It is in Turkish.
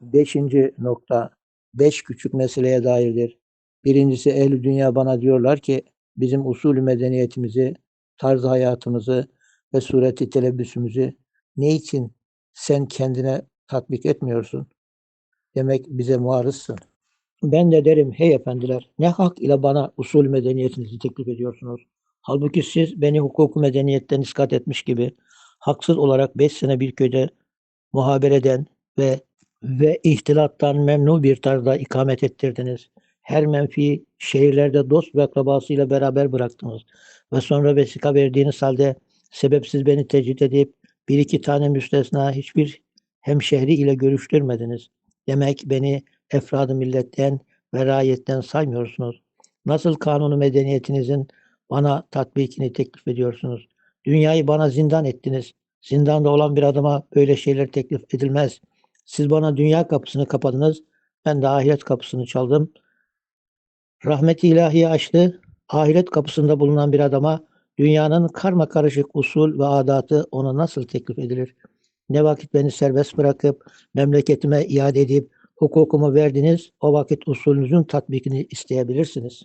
Beşinci nokta, beş küçük meseleye dairdir. Birincisi ehli dünya bana diyorlar ki bizim usulü medeniyetimizi, tarz hayatımızı ve sureti telebbüsümüzü ne için sen kendine tatbik etmiyorsun? Demek bize muarızsın. Ben de derim hey efendiler ne hak ile bana usul medeniyetinizi teklif ediyorsunuz? Halbuki siz beni hukuku medeniyetten iskat etmiş gibi haksız olarak beş sene bir köyde muhabereden ve ve ihtilattan memnun bir tarzda ikamet ettirdiniz. Her menfi şehirlerde dost ve akrabasıyla beraber bıraktınız. Ve sonra vesika verdiğiniz halde sebepsiz beni tecrit edip bir iki tane müstesna hiçbir hemşehri ile görüştürmediniz. Demek beni efradı milletten ve rayiyetten saymıyorsunuz. Nasıl kanunu medeniyetinizin bana tatbikini teklif ediyorsunuz? Dünyayı bana zindan ettiniz. Zindanda olan bir adama böyle şeyler teklif edilmez. Siz bana dünya kapısını kapadınız. Ben de ahiret kapısını çaldım. Rahmet-i ilahiye açtı. Ahiret kapısında bulunan bir adama dünyanın karma karışık usul ve adatı ona nasıl teklif edilir? Ne vakit beni serbest bırakıp memleketime iade edip hukukumu verdiniz, o vakit usulünüzün tatbikini isteyebilirsiniz.